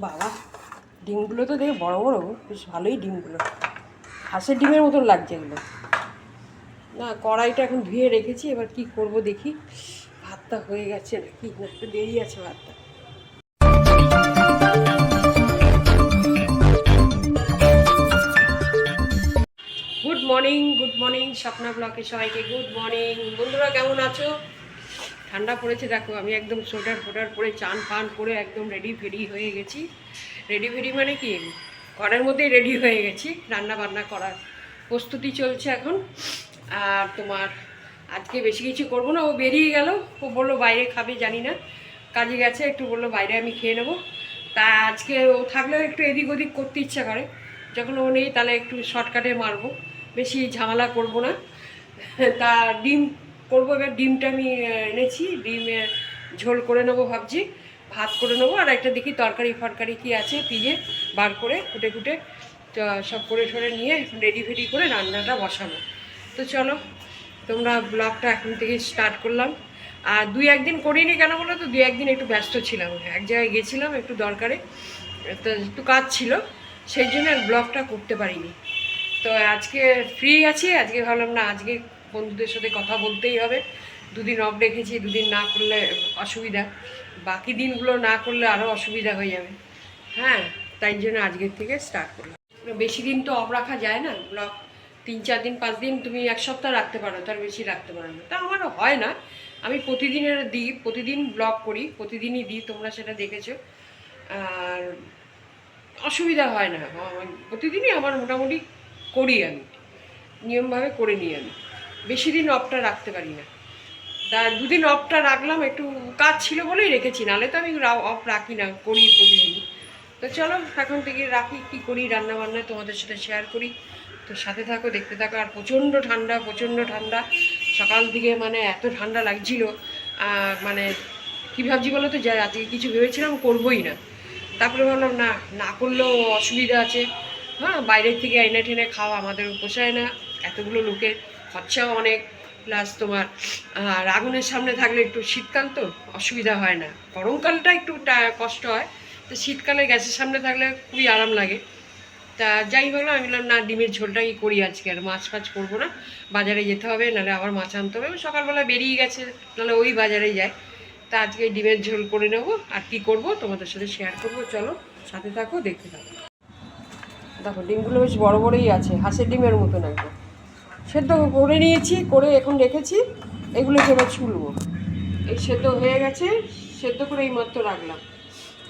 বাবা, ডিমগুলো তো দেখে বড় বড়, বেশ ভালোই ডিমগুলো। হাঁসের ডিমের মতন লাগছে এগুলো। না, কড়াইটা এখন ধুয়ে রেখেছি, এবার কি করব দেখি। ভাতটা হয়ে গেছে নাকি একটু দেরি আছে ভাতটা। Good morning good morning Swapna ব্লকে সবাইকে গুড মর্নিং বন্ধুরা, কেমন আছো? ঠান্ডা পড়েছে, দেখো আমি একদম সোয়েটার ফোটার পরে চান ফান করে একদম রেডি ফেডি হয়ে গেছি। রেডি ফেডি মানে কি? ঘরের মধ্যেই রেডি হয়ে গেছি, রান্না বান্না করার প্রস্তুতি চলছে এখন। আর তোমার আজকে বেশি কিছু করব না, ও বেরিয়ে গেল, ও বলল বাইরে খাবে, জানি না। কাজে গেছে, একটু বলল বাইরে আমি খেয়ে নেব। তা আজকে ও থাকলেও একটু এদিক ওদিক করতে ইচ্ছা করে। যখন ও নেই তাহলে একটু শর্টকাটে মারবো, বেশি ঝামেলা করব না। তা ডিম করব, এবার ডিমটা আমি এনেছি ডিমের ঝোল করে নেব ভাবছি, ভাত করে নেব, আর একটা দেখি তরকারি ফরকারি কি আছে পিজে বার করে কুটে কুটে সব করে সরে নিয়ে রেডি ফেডি করে রান্নাটা বসাবো। তো চলো, তোমরা ব্লগটা এখন থেকে স্টার্ট করলাম। আর দুই একদিন করিনি কেন বলো তো? দুই একদিন একটু ব্যস্ত ছিলাম। এক জায়গায় গেছিলাম একটু দরকারে, তো একটু কাজ ছিল, সেই জন্য ব্লগটা করতে পারিনি। তো আজকে ফ্রি আছি, আজকে ভাবলাম না, আজকে বন্ধুদের সাথে কথা বলতেই হবে। দুদিন অফ রেখেছি, দুদিন না করলে অসুবিধা। বাকি দিনগুলো না করলে আরও অসুবিধা হয়ে যাবে। হ্যাঁ তাই জন্য আজকের থেকে স্টার্ট করলাম। বেশি দিন তো অফ রাখা যায় না। ব্লগ তিন, চার দিন, পাঁচ দিন তুমি এক সপ্তাহ রাখতে পারো, তার বেশি রাখতে পারো না। তা আমারও হয় না। আমি প্রতিদিনের দিই, প্রতিদিন ব্লগ করি, প্রতিদিনই দিই, তোমরা সেটা দেখেছ। আর অসুবিধা হয় না। প্রতিদিনই আমার মোটামুটি করি আমি। নিয়মভাবে করে নিই আমি। বেশি দিন অফটা রাখতে পারি না তা দুদিন অফটা রাখলাম, একটু কাজ ছিল বলেই রেখেছি নাহলে তো আমি অফ রাখি না, করি প্রতিদিনই। তো চলো, এখন থেকে রাখি, কি করি রান্না বান্না তোমাদের সাথে শেয়ার করি। তো সাথে থাকো, দেখতে থাকো, আর প্রচণ্ড ঠান্ডা প্রচণ্ড ঠান্ডা। সকাল থেকে মানে এত ঠান্ডা লাগছিল মানে কী ভাবছি বলো তো, যা আজকে কিছু ভেবেছিলাম করবোই না। তারপরে ভাবলাম, না না করলেও অসুবিধা আছে। হ্যাঁ বাইরের থেকে এনে টেনে খাওয়া আমাদের পোষায় না, এতগুলো লোকের। খরচাও অনেক প্লাস তোমার আর আগুনের সামনে থাকলে একটু শীতকাল তো অসুবিধা হয় না। গরমকালটা একটু কষ্ট হয়, তো শীতকালে গ্যাসের সামনে থাকলে খুবই আরাম লাগে। তা যাই ভাবলাম আমি বললাম, না, ডিমের ঝোলটাই করি আজকে? আর মাছ ফাছ করব না। বাজারে যেতে হবে, নাহলে আবার মাছ আনতে হবে। সকালবেলা বেরিয়ে গেছে, নাহলে ওই বাজারে যায়। তা আজকে ডিমের ঝোল করে নেব। আর কি করব, তোমাদের সাথে শেয়ার করব। চলো, সাথে থাকো, দেখতে থাকো। দেখো, ডিমগুলো বেশ বড় বড়ই আছে। হাঁসের ডিমের মতন একদম। সেদ্ধ করে নিয়েছি, করে এখন রেখেছি। এগুলোকে এবার ছুলবো। এই সেদ্ধ হয়ে গেছে, সেদ্ধ করে এই মাত্র রাখলাম।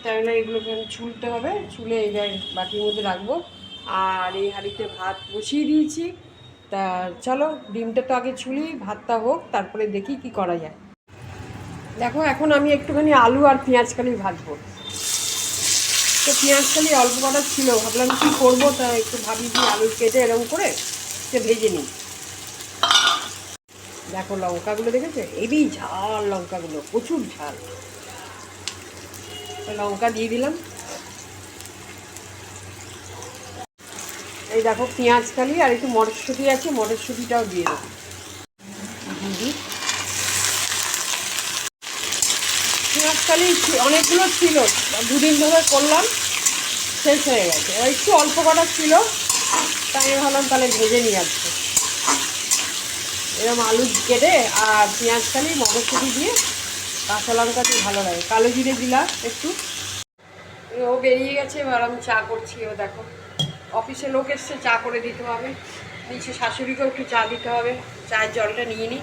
তাই না, এগুলোকে আমি ছুলতে হবে, ছুলে এই বাটির মধ্যে রাখব। আর এই হাঁড়িতে ভাত বসিয়ে দিয়েছি। তা চলো, ডিমটা তো আগে ছুলি, ভাতটা হোক, তারপরে দেখি কি করা যায়। দেখো, এখন আমি একটুখানি আলু আর পেঁয়াজ কালি ভাজবো। তো পেঁয়াজ কালি অল্প কটা ছিল, ভাবলাম কি করব, তা একটু ভাবি যে আলু কেটে এরকম করে সে ভেজে নিই। দেখো লঙ্কাগুলো দেখেছ? এবি ঝাল লঙ্কাগুলো, প্রচুর ঝাল। লঙ্কা দিয়ে দিলাম। এই দেখো পেঁয়াজ কালি আর একটু মটরশুঁটি আছে, মটরশুঁটিটাও দিয়ে দেবো। পেঁয়াজ কালি অনেকগুলো ছিল, দুদিন ধরে করলাম, শেষ হয়ে গেছে। একটু অল্প কটা ছিল, তাই ভাবলাম তাহলে ভেজে নিয়ে আসব। এরকম আলু কেটে আর পেঁয়াজ খালি মটরশুঁটি দিয়ে কাঁচা লঙ্কা দিয়ে ভালো লাগে। কালো জিরে দিলাম একটু। ও বেরিয়ে গেছে, এবার আমি চা করছি, ও দেখো। অফিসে লোক এসছে, চা করে দিতে হবে। নিচে শাশুড়িকেও একটু চা দিতে হবে। চায়ের জলটা নিয়ে নিই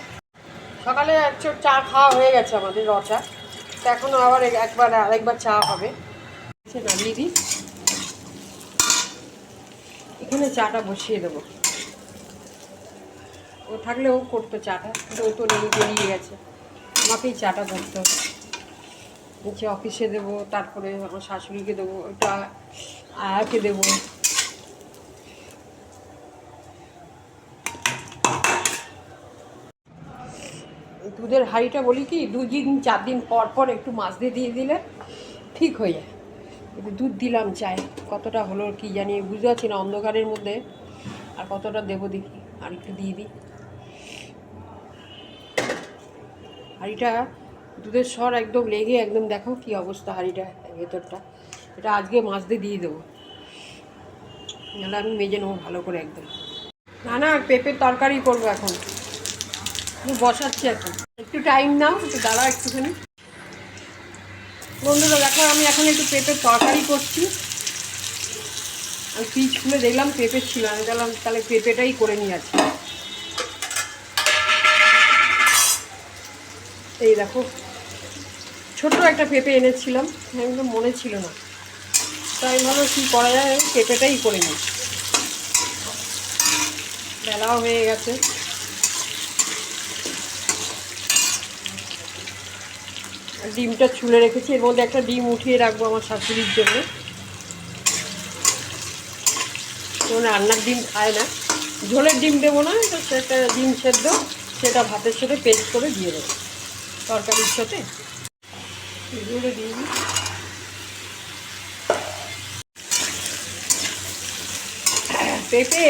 সকালে এক চা খাওয়া হয়ে গেছে আমাদের র চা তো এখন আবার এক- একবার, আরেকবার চা হবে। নামিয়ে দিই এখানে চাটা বসিয়ে দেবো। ও থাকলে ও করতো চাটা, কিন্তু ও তো বেরিয়ে গেছে। আমাকেই চাটা করতে হবে। নিচে অফিসে দেবো, তারপরে আমার শাশুড়িকে দেবো, ওটা আয়াকে দেবো। দুধের হাঁড়িটা বলি কি, দুদিন চার দিন পর পর একটু মাছ দিয়ে দিয়ে দিলে ঠিক হয়ে যায়। দুধ দিলাম চায়, কতটা হলো কি জানি, বুঝতে পারছি না অন্ধকারের মধ্যে, আর কতটা দেবো দেখি, আর একটু দিয়ে দিই। হাঁড়িটা দুধের স্বর একদম লেগে একদম দেখো কি অবস্থা হাঁড়িটা ভেতরটা। এটা আজকে মাছ দিয়ে দিয়ে দেবো। নাহলে আমি মেজে নেব ভালো করে একদম। না না, পেঁপের তরকারি করব এখন। বসাচ্ছি এখন। একটু টাইম নাও, একটু দাঁড়া একটুখানি। বন্ধুরা, দেখো, আমি এখন একটু পেঁপের তরকারি করছি। আমি পিচ খুলে দেখলাম পেঁপে ছিল আমি বললাম, তাহলে পেঁপেটাই করে নিয়ে আছি এই দেখো, ছোট্ট একটা পেঁপে এনেছিলাম একদম মনে ছিল না। তাই ভালো কী করা যায় পেঁপেটাই করে নিই। বেলাও হয়ে গেছে। ডিমটা ছুলে রেখেছি, এর মধ্যে একটা ডিম উঠিয়ে রাখব আমার শাশুড়ির জন্য। রান্নার ডিম খায় না। ঝোলের ডিম দেবো না একটা ডিম সেদ্ধ, সেটা ভাতের সাথে পেস্ট করে দিয়ে দেবো। তরকারির সাথে এগুলো দিয়ে দিই। পেঁপে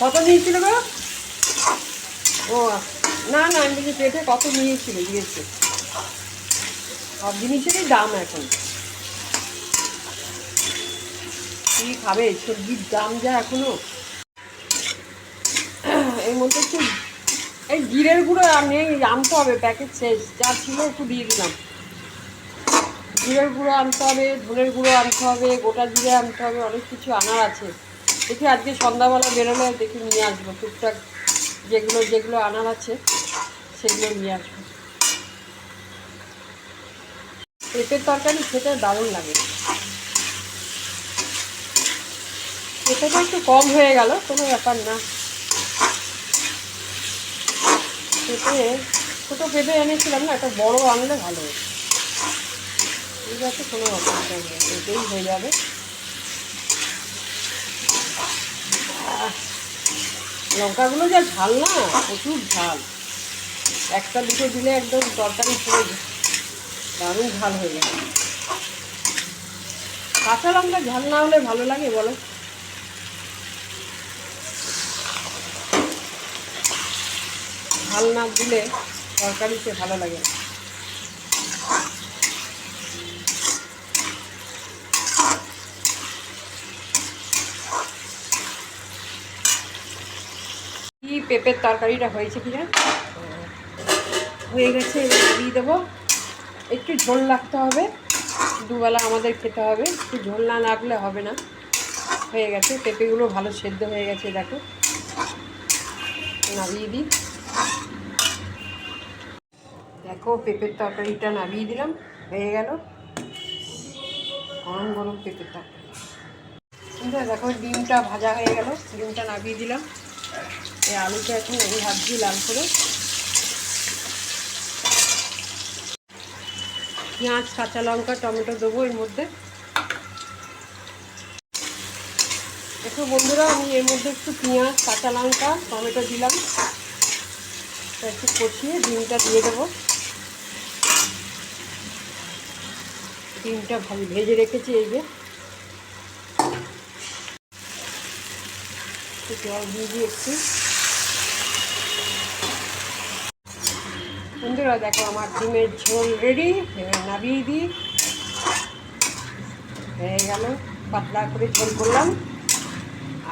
কত নিয়েছিল গো? ও, না না, আমি পেঁপে কত নিয়েছিল, দিয়েছে। সব জিনিসেরই দাম এখন। কি খাবে? সবজির দাম যা এখনও এর মধ্যে একটু এই জিরের গুঁড়ো আর নেই আনতে হবে প্যাকেট শেষ। যা ছিল একটু দিয়ে দিলাম। জিরের গুঁড়ো আনতে হবে, ধনের গুঁড়ো আনতে হবে, গোটা জিরে আনতে হবে, অনেক কিছু আনার আছে। দেখি আজকে সন্ধ্যাবেলা বেরোলে দেখি নিয়ে আসব, টুকটাক যেগুলো যেগুলো আনার আছে, সেগুলো নিয়ে আসব। পেঁপের তরকারি খেতে দারুণ লাগে। পেঁপেটা একটু কম হয়ে গেল, কোনো ব্যাপার না। পেঁপে, ছোটো পেঁপে এনেছিলাম না, একটা বড় আনলে ভালো হতো। ঠিক আছে, কোনো অসুবিধা নেই, পেঁপেই হয়ে যাবে। লঙ্কাগুলো যা ঝাল না, প্রচুর ঝাল। একটা দুটো দিলে একদম তরকারি পুরো দারুণ ঝাল হয়ে যাবে কাঁচা লঙ্কা ঝাল না হলে ভালো লাগে বলো? ঝাল না দিলে তরকারিতে ভালো লাগে কি পেঁপের তরকারিটা হয়েছে কিনা হয়ে গেছে দিয়ে দেবো। একটু ঝোল রাখতে হবে। দুবেলা আমাদের খেতে হবে। একটু ঝোল না রাখলে হবে না। হয়ে গেছে, পেঁপেগুলো ভালো সেদ্ধ হয়ে গেছে, দেখো। নামিয়ে দিই। দেখো, পেঁপের তরকারিটা নামিয়ে দিলাম, হয়ে গেল। গরম গরম পেঁপের তরকারি। কিন্তু দেখো, ডিমটা ভাজা হয়ে গেল। ডিমটা নামিয়ে দিলাম। এই আলুটা এখন আমি ভাবছি লাল করে। পেঁয়াজ, কাঁচা লঙ্কা, টমেটো দেবো এর মধ্যে। দেখো বন্ধুরা, আমি এর মধ্যে একটু পেঁয়াজ, কাঁচা লঙ্কা, টমেটো দিলাম। একটু কষিয়ে ডিমটা দিয়ে দেবো। ডিমটা ভালো ভেজে রেখেছি এই যে। জল দিয়ে একটু বন্ধুরা, দেখো আমার ডিমের ঝোল রেডি এবার নামিয়ে দিই। হয়ে গেল, পাতলা করে ঝোল করলাম।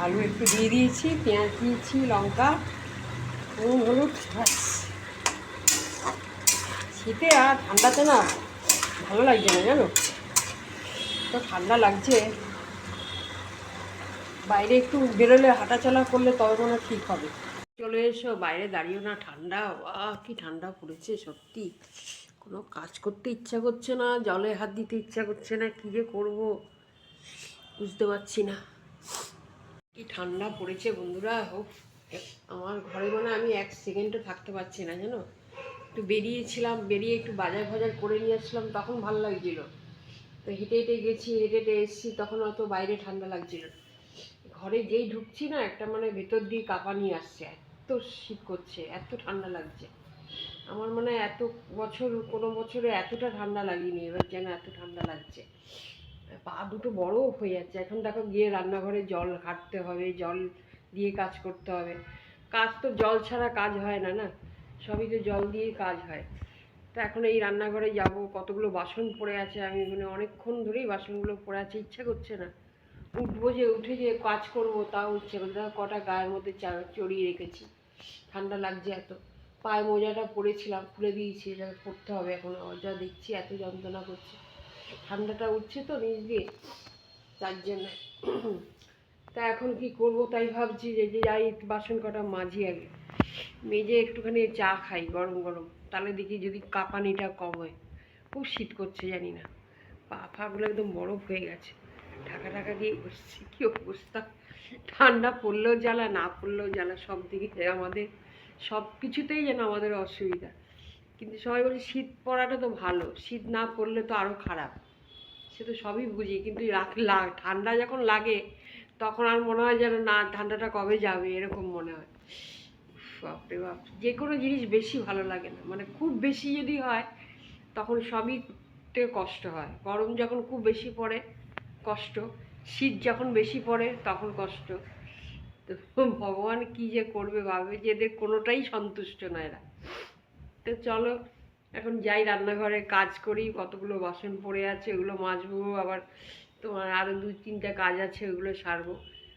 আলু একটু দিয়ে দিয়েছি, পেঁয়াজ দিয়েছি, লঙ্কা, নুন, হলুদ শীতে আর ঠান্ডাতে না ভালো লাগছে না, জানো? তো ঠান্ডা লাগছে। বাইরে একটু বেরোলে হাঁটাচলা করলে তবে মনে ঠিক হবে। চলে এসো, বাইরে দাঁড়িয়েও না, ঠান্ডা। বা কি ঠান্ডা পড়েছে সত্যি। কোনো কাজ করতে ইচ্ছা করছে না, জলে হাত দিতে ইচ্ছা করছে না, কী যে করব? বুঝতে পারছি না। কি ঠান্ডা পড়েছে বন্ধুরা, হোক। আমার ঘরে মানে আমি এক সেকেন্ডও থাকতে পারছি না, জানো? একটু বেরিয়েছিলাম, বেরিয়ে একটু বাজার ফাজার করে নিয়ে তখন ভালো লাগছিল। তো হেঁটে হেঁটে গেছি, হেঁটে হেঁটে এসেছি, তখন অত বাইরে ঠান্ডা লাগছিল। ঘরে যেই ঢুকছি না, একটা মানে ভেতর দিয়ে কাঁপানি আসছে, এত শীত করছে, এত ঠান্ডা লাগছে। আমার মানে এত বছর, কোনো বছরে এতটা ঠান্ডা লাগেনি, এবার যেন এত ঠান্ডা লাগছে। পা দুটো বড় হয়ে যাচ্ছে, এখন দেখো গিয়ে রান্নাঘরে জল ঘাটতে হবে, জল দিয়ে কাজ করতে হবে। কাজ তো জল ছাড়া কাজ হয় না না, সবই তো জল দিয়ে কাজ হয়। তো এখন এই রান্নাঘরে যাব, কতগুলো বাসন পড়ে আছে, আমি মানে অনেকক্ষণ ধরেই বাসনগুলো পড়ে আছে, ইচ্ছা করছে না। উঠবো যে, উঠে যে কাজ করব, তাও ইচ্ছে করছে কটা গায়ের মধ্যে চড়িয়ে রেখেছি, ঠান্ডা লাগছে এত। পায়ে মোজাটা পরেছিলাম, খুলে দিয়েছি, এটা পরতে হবে এখন যা দেখছি, এত যন্ত্রণা করছে। ঠান্ডাটা উঠছে তো নিজ দিয়ে, তার জন্য। তা এখন কি করব, তাই ভাবছি যে যে যাই, বাসন কটা মাঝি আগে। মেজে একটুখানি চা খাই গরম গরম। তাহলে দেখি যদি কাঁপানিটা কম হয়। খুব শীত করছে জানি না। পা ফাগুলো একদম বরফ হয়ে গেছে। ঢাকা ঢাকা দিয়ে বসছি, কী অবস্থা? ঠান্ডা পড়লেও জ্বালা, না পড়লেও জ্বালা, সব দিকে আমাদের, সব কিছুতেই যেন আমাদের অসুবিধা। কিন্তু সবাই বলে শীত পড়াটা তো ভালো, শীত না পড়লে তো আরও খারাপ। সে তো সবই বুঝি, কিন্তু ঠান্ডা যখন লাগে, তখন আর মনে হয় যেন না, ঠান্ডাটা কবে যাবে, এরকম মনে হয়। বাপরে বাপ যে কোনো জিনিস বেশি ভালো লাগে না। মানে খুব বেশি যদি হয়, তখন সবই কষ্ট হয়। গরম যখন খুব বেশি পড়ে, কষ্ট। শীত যখন বেশি পড়ে, তখন কষ্ট। তো ভগবান কি যে করবে ভাবে যে এদের কোনোটাই সন্তুষ্ট নয় এরা। তো চলো, এখন যাই রান্নাঘরে, কাজ করি। কতগুলো বাসন পড়ে আছে, ওগুলো মাজবো। আবার তোমার আরও দু তিনটা কাজ আছে, ওগুলো সারবো।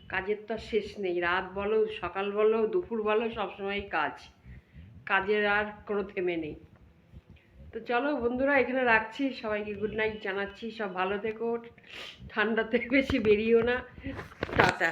কাজের তো আর শেষ নেই। রাত বলো, সকাল বলো, দুপুর বলো সবসময় কাজ। কাজের আর কোনো থেমে নেই। তো চলো বন্ধুরা, এখানে রাখছি। সবাইকে গুড নাইট জানাচ্ছি। সব ভালো থেকো। ঠান্ডাতে বেশি বেরিও না। টাটা।